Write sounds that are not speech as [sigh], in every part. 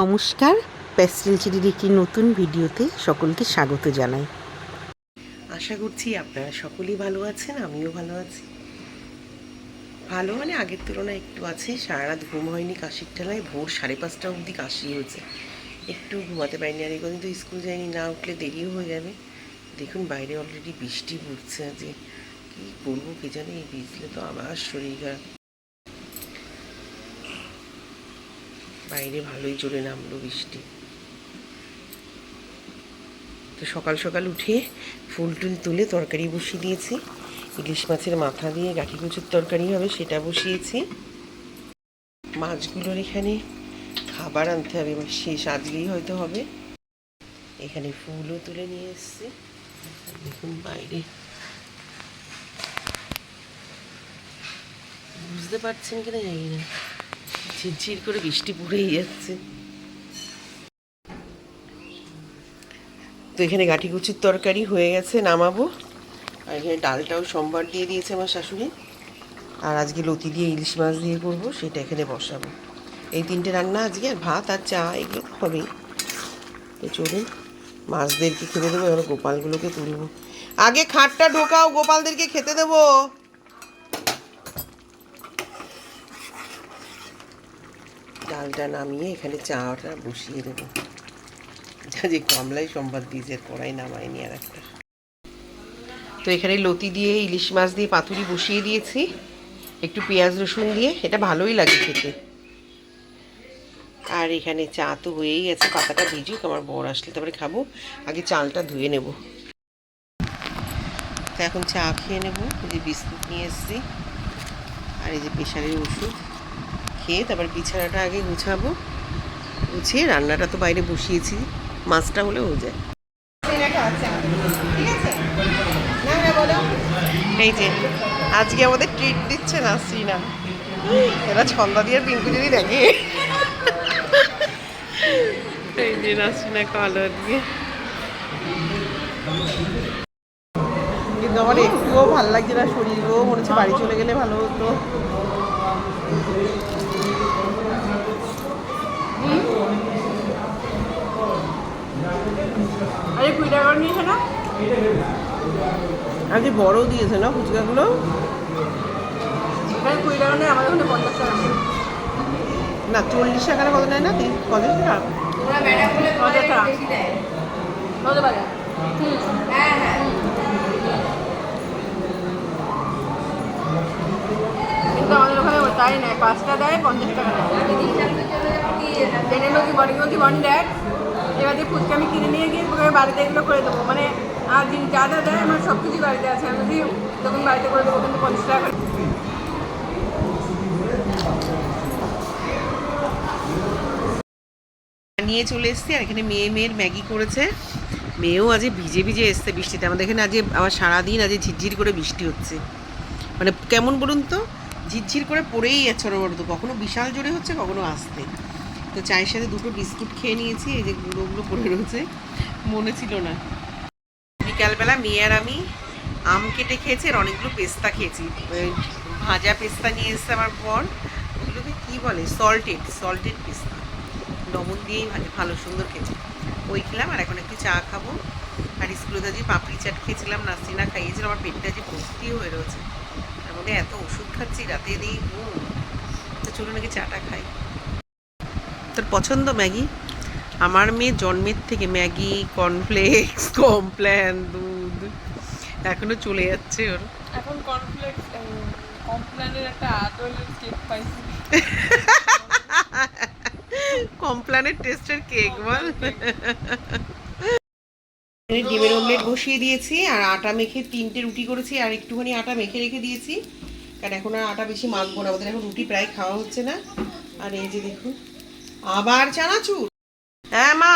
নমস্কার প্যাস্টেল চিরির একটি নতুন ভিডিওতে সকলকে স্বাগত জানাই। আশা করছি আপনারা সকলেই ভালো আছেন, আমিও ভালো আছি। ভালো মানে আগের তুলনায় একটু আছে সারা রাত ঘুম হয়নি, কাশির ঠেলায় ভোর সাড়ে পাঁচটা অবধি কাশি হয়েছে। একটু ঘুমাতে পারিনি, আর এগুলো তো স্কুল যায়নি না উঠলে দেরিও হয়ে যাবে। দেখুন, বাইরে অলরেডি বৃষ্টি পড়ছে, যে কী করব কে জানে, এই ভিজলে তো আবার শরীর খারাপ। বাইরে ভালোই জোরে নামলো বৃষ্টি। তো সকাল সকাল উঠে ফুল টুল তুলে তরকারি বসিয়ে দিয়েছি। ইলিশ মাছের মাথা দিয়ে গাঠি কচুর তরকারি হবে সেটা বসিয়েছি। মাছগুলোর এখানে খাবার আনতে হবে, এবার শেষ আজকেই হয়তো হবে। এখানে ফুলও তুলে নিয়ে এসছি। দেখুন বাইরে। বুঝতে পারছেন কিনা জানি না। ঝিরঝির করে বৃষ্টি পড়েই যাচ্ছে। তো এখানে গাঠি কুচির তরকারি হয়ে গেছে, নামাবো। আর এখানে ডালটাও সোমবার দিয়ে দিয়েছে আমার শাশুড়ি। আর আজকে লতি দিয়ে ইলিশ মাছ দিয়ে করব, সেটা এখানে বসাবো। এই তিনটে রান্না আজকে, আর ভাত আর চা, এগুলো হবেই। তো চলুন, মাছদেরকে খেতে দেবো, এবার গোপালগুলোকে তুলবো। আগে খাটটা ঢোকাও, গোপালদেরকে খেতে দেবো। ডালটা নামিয়ে এখানে চাটা বসিয়ে দেবো। যা যে কমলাই সম্বাদ দিয়েছে কড়াই নামায়নি আর একটা। তো এখানে লতি দিয়ে, ইলিশ মাছ দিয়ে পাতুরি বসিয়ে দিয়েছি। একটু পেঁয়াজ রসুন দিয়ে, এটা ভালোই লাগে খেতে। আর এখানে চা তো হয়েই গেছে, পাতাটা ভিজুক, আমার বর আসলে তারপরে খাব। আগে চালটা ধুয়ে নেব। তো এখন চা খেয়ে নেব যে বিস্কুট নিয়ে এসেছি। আর এই যে প্রেশারের ওষুধ। খেয়ে তারপর বিছানাটা আগে গুছাবো। গুছিয়ে রান্নাটা তো বাইরে বসিয়েছি। মাছটা হলে হয়ে যায়। এই যে, আজকে আমাদের ট্রিট দিচ্ছে নাসরিনা এরা ছন্দা দিয়ে পিঙ্কু যদি দেখে। এই যে নাসরিনা কালো দিয়ে। কিন্তু আমার একটুও ভালো লাগছে না, শরীরও মনে হচ্ছে বাড়ি চলে গেলে ভালো হতো। আরে কুড়ি টাকা নিয়েছে না? আজকে বড় দিয়েছে না ফুচকাগুলো? এখানে কুড়ি টাকা নেই আমাদের ওখানে পঞ্চাশ টাকা না চল্লিশ টাকা কত নেয় না? তিন পঞ্চাশ টাকা? পঞ্চাশ টাকা। হতে পারে কিন্তু আমাদের ওখানে তাই নেয় পাঁচটা দেয় পঞ্চাশ টাকা নেয়। দেয়? এবার দিয়ে ফুচকা আমি কিনে নিয়ে গিয়ে বাড়িতে এগুলো করে দেবো। মানে আর যা যা দেয় আমার সব কিছুই বাড়িতে আছে। আমি যদি তখন বাড়িতে করে দেবো, কিন্তু পঞ্চাশ টাকা নিয়ে চলে এসেছি, আর এখানে মেয়ে মেয়ের ম্যাগি করেছে। মেয়েও আজ ভিজে ভিজে এসছে বৃষ্টিতে। আমাদের এখানে আজ আবার সারাদিন আজ ঝিরঝির করে বৃষ্টি হচ্ছে। মানে কেমন বলুন তো? ঝিরঝির করে পড়েই যাচ্ছে তো কখনো বিশাল জোরে হচ্ছে, কখনো আসতে। তো চায়ের সাথে দুটো বিস্কুট খেয়ে নিয়েছি, এই যে গুঁড়ো গুঁড়োগুলো পড়ে রয়েছে। মনে ছিল না। বিকালবেলা মেয়ে আর আমি আম কেটে খেয়েছি আর অনেকগুলো পেস্তা খেয়েছি। ভাজা পেস্তা নিয়ে এসছে আমার পর ওগুলোকে কী বলে? সল্টেড সল্টেড পেস্তা। লবণ দিয়েই ভালো ভালো, সুন্দর খেয়েছি। ওই খেলাম আর এখন একটু চা খাব। আর স্কুলে যে পাপড়ি চাট খেয়েছিলাম নাসরিনা খাইয়েছিল, আমার পেটটা যে ভর্তি হয়ে রয়েছে। তার মধ্যে এত ওষুধ খাচ্ছি, রাতে দিই ঘুম। তো চলো নাকি চাটা খাই। তোর পছন্দ ম্যাগি? আমার মেয়ে জন্মের থেকে ম্যাগি কর্নফ্লেক্স কমপ্ল্যান [laughs] দুধ এখনও চলে যাচ্ছে ওর। এখন কমপ্লেক্স কমপ্ল্যানের একটা আদলের কেক পাইছি। কমপ্ল্যানের টেস্টের কেক বল। ডিমের অমলেট বসিয়ে দিয়েছি আর আটা মেখে তিনটে রুটি করেছি আর একটুখানি আটা মেখে রেখে দিয়েছি। কারণ এখন আর আটা বেশি মাখবো না আমাদের এখন রুটি প্রায় খাওয়া হচ্ছে না। আর এই যে দেখুন আবার চানাচুর? হ্যাঁ মা।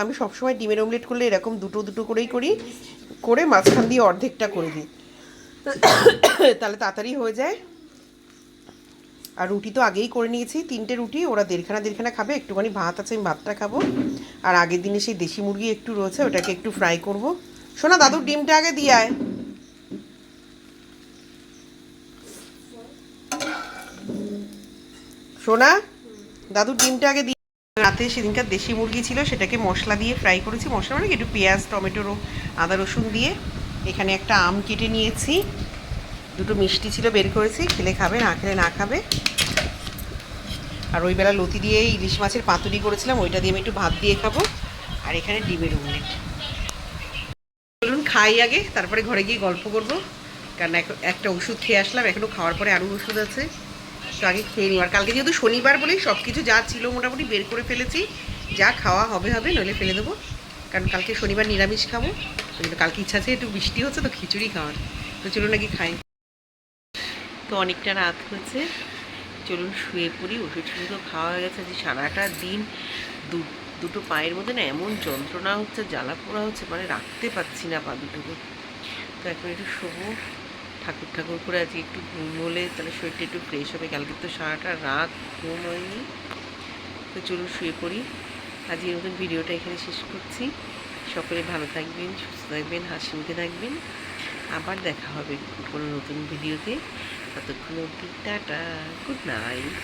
আমি সবসময় ডিমের অমলেট করলে এরকম দুটো দুটো করেই করি, করে মাঝখান দিয়ে অর্ধেকটা করে দিই। তাহলে তাড়াতাড়ি হয়ে যায়। আর রুটি তো আগেই করে নিয়েছি, তিনটে রুটি, ওরা দেড়খানা দেড়খানা খাবে, একটুখানি ভাত আছে, আমি ভাতটা খাব। আর আগের দিনে সেই দেশি মুরগি একটু রয়েছে, ওটাকে একটু ফ্রাই করব। শোনা দাদুর ডিমটা আগে দিয়ে আয়। সোনা দাদুর ডিমটা আগে দিয়ে রাতে সেদিনকার দেশি মুরগি ছিল, সেটাকে মশলা দিয়ে ফ্রাই করেছি। মশলা মানে একটু পেঁয়াজ, টমেটো, রো- আদা, রসুন দিয়ে এখানে একটা আম কেটে নিয়েছি। দুটো মিষ্টি ছিল, বের করেছি। খেলে খাবে, না খেলে না খাবে। আর ওই বেলা লতি দিয়ে ইলিশ মাছের পাতুরি করেছিলাম, ওইটা দিয়ে আমি একটু ভাত দিয়ে খাব। আর এখানে ডিমের অমলেট চলুন, খাই আগে, তারপরে ঘরে গিয়ে গল্প করব। কারণ এক- একটা ওষুধ খেয়ে আসলাম এখনও খাওয়ার পরে আরও ওষুধ আছে। তো আগে খেয়ে নিই আর কালকে যেহেতু শনিবার বলেই সব কিছু যা ছিল মোটামুটি বের করে ফেলেছি, যা খাওয়া হবে হবে, নইলে ফেলে দেবো। কারণ কালকে শনিবার নিরামিষ খাব কিন্তু কালকে ইচ্ছা আছে একটু বৃষ্টি হচ্ছে তো খিচুড়ি খাওয়ার। তো চলুন নাকি খাই। তো অনেকটা রাত হয়েছে, চলুন শুয়ে পড়ি, ওষুধ টষুধও খাওয়া হয়ে গেছে যে সারাটা দিন দু, দুটো পায়ের মধ্যে না এমন যন্ত্রণা হচ্ছে, জ্বালা পোড়া হচ্ছে মানে রাখতে পারছি না পা দুটোকে। তো এখন একটু শোবো। ঠাকুর ঠাকুর করে আজকে একটু ঘুম হলে তাহলে শরীরটা একটু ফ্রেশ হবে। কালকে তো সারাটা রাত ঘুম হয়নি। তো চলুন শুয়ে পড়ি। আজকের মতন ভিডিওটা এখানে শেষ করছি। সকলে ভালো থাকবেন, সুস্থ থাকবেন, হাসি মুখে থাকবেন। আবার দেখা হবে কোনো নতুন ভিডিওতে। ততক্ষণ অবধি টাটা, গুড নাইট।